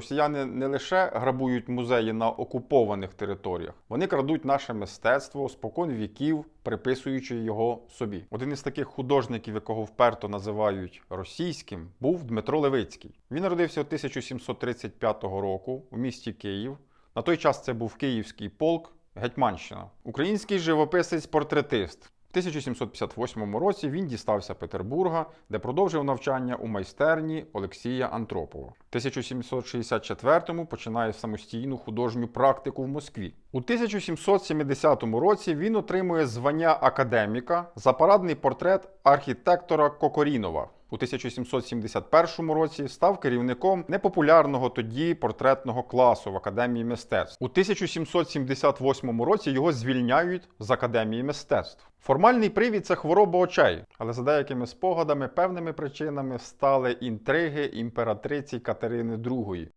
росіяни не лише грабують музеї на окупованих територіях, вони крадуть наше мистецтво спокон віків, приписуючи його собі. Один із таких художників, якого вперто називають російським, був Дмитро Левицький. Він народився 1735 року у місті Київ. На той час це був Київський полк Гетьманщина. Український живописець-портретист. В 1758 році він дістався Петербурга, де продовжив навчання у майстерні Олексія Антропова. В 1764-му починає самостійну художню практику в Москві. У 1770 році він отримує звання академіка за парадний портрет архітектора Кокорінова. У 1771 році став керівником непопулярного тоді портретного класу в Академії мистецтв. У 1778 році його звільняють з Академії мистецтв. Формальний привід це хвороба очей, але за деякими спогадами, певними причинами стали інтриги імператриці Катерини II.